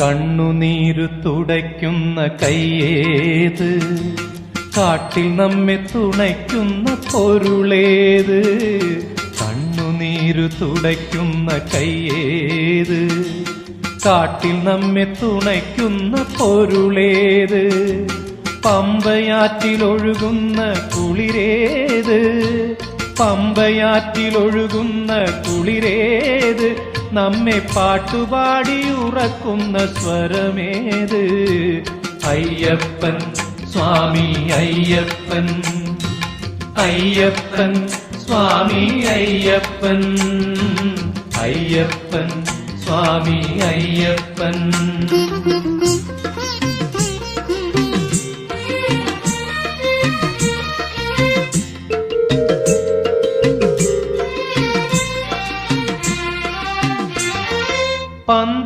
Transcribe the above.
കണ്ണുനീരു തുടയ്ക്കുന്ന കയ്യേത് കാട്ടിൽ നമ്മെ തുണയ്ക്കുന്ന പൊരുളേത്? കണ്ണുനീരു തുടയ്ക്കുന്ന കയ്യേത് കാട്ടിൽ നമ്മെ തുണയ്ക്കുന്ന പൊരുളേത്? പമ്പയാറ്റിലൊഴുകുന്ന കുളിരേത്? പമ്പയാറ്റിലൊഴുകുന്ന കുളിരേത്? നമ്മെ പാട്ടുപാടി ഉറക്കുന്ന സ്വരമേത് അയ്യപ്പൻ സ്വാമി അയ്യപ്പൻ അയ്യപ്പൻ സ്വാമി അയ്യപ്പൻ അയ്യപ്പൻ സ്വാമി അയ്യപ്പൻ Pan